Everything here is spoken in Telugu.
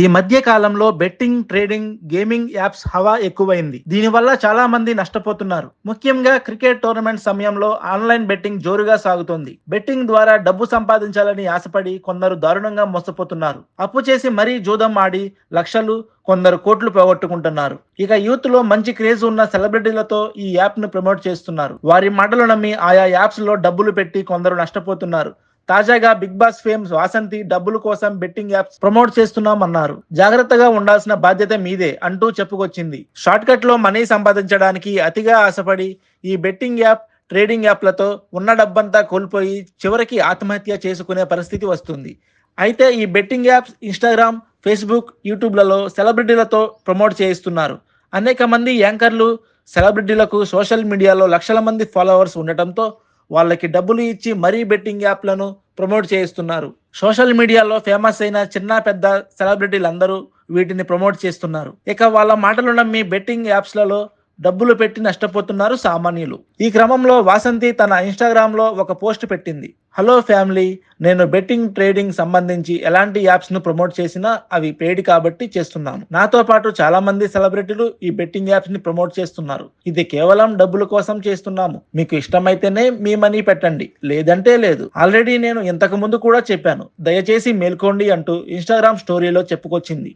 ఈ మధ్య కాలంలో బెట్టింగ్ ట్రేడింగ్ గేమింగ్ యాప్స్ హవా ఎక్కువైంది. దీనివల్ల చాలా మంది నష్టపోతున్నారు. ముఖ్యంగా క్రికెట్ టోర్నమెంట్ సమయంలో ఆన్లైన్ బెట్టింగ్ జోరుగా సాగుతోంది. బెట్టింగ్ ద్వారా డబ్బు సంపాదించాలని ఆశపడి కొందరు దారుణంగా మోసపోతున్నారు. అప్పు చేసి మరీ జూదం ఆడి లక్షలు కొందరు కోట్లు పోగొట్టుకుంటున్నారు. ఇక యూత్లో మంచి క్రేజ్ ఉన్న సెలబ్రిటీలతో ఈ యాప్ను ప్రమోట్ చేస్తున్నారు. వారి మాటలు నమ్మి ఆయా యాప్స్లో డబ్బులు పెట్టి కొందరు నష్టపోతున్నారు. తాజాగా బిగ్ బాస్ ఫేమ్ వాసంతి డబ్బుల కోసం బెట్టింగ్ యాప్స్ ప్రమోట్ చేస్తున్నామన్నారు. జాగ్రత్తగా ఉండాల్సిన బాధ్యత మీదే అంటూ చెప్పుకొచ్చింది. షార్ట్ కట్లో మనీ సంపాదించడానికి అతిగా ఆశపడి ఈ బెట్టింగ్ యాప్ ట్రేడింగ్ యాప్లతో ఉన్న డబ్బంతా కోల్పోయి చివరికి ఆత్మహత్య చేసుకునే పరిస్థితి వస్తుంది. అయితే ఈ బెట్టింగ్ యాప్స్ ఇన్స్టాగ్రామ్ ఫేస్బుక్ యూట్యూబ్లలో సెలబ్రిటీలతో ప్రమోట్ చేయిస్తున్నారు. అనేక మంది యాంకర్లు సెలబ్రిటీలకు సోషల్ మీడియాలో లక్షల మంది ఫాలోవర్స్ ఉండటంతో వాళ్ళకి డబ్బులు ఇచ్చి మరీ బెట్టింగ్ యాప్లను ప్రమోట్ చేయిస్తున్నారు. సోషల్ మీడియాలో ఫేమస్ అయిన చిన్న పెద్ద సెలబ్రిటీలందరూ వీటిని ప్రమోట్ చేస్తున్నారు. ఇక వాళ్ళ మాటలు నమ్మి బెట్టింగ్ యాప్స్లలో డబ్బులు పెట్టి నష్టపోతున్నారు సామాన్యులు. ఈ క్రమంలో వాసంతి తన ఇన్స్టాగ్రామ్లో ఒక పోస్ట్ పెట్టింది. హలో ఫ్యామిలీ నేను బెట్టింగ్ ట్రేడింగ్ సంబంధించి ఎలాంటి యాప్స్ను ప్రమోట్ చేసినా అవి పేడ్ కాబట్టి చేస్తున్నాను. నాతో పాటు చాలా మంది సెలబ్రిటీలు ఈ బెట్టింగ్ యాప్స్ని ప్రమోట్ చేస్తున్నారు. ఇది కేవలం డబ్బుల కోసం చేస్తున్నాము. మీకు ఇష్టమైతేనే మీ మనీ పెట్టండి. లేదంటే లేదు. ఆల్రెడీ నేను ఇంతకు ముందు కూడా చెప్పాను. దయచేసి మేల్కోండి అంటూ ఇన్స్టాగ్రామ్ స్టోరీలో చెప్పుకొచ్చింది.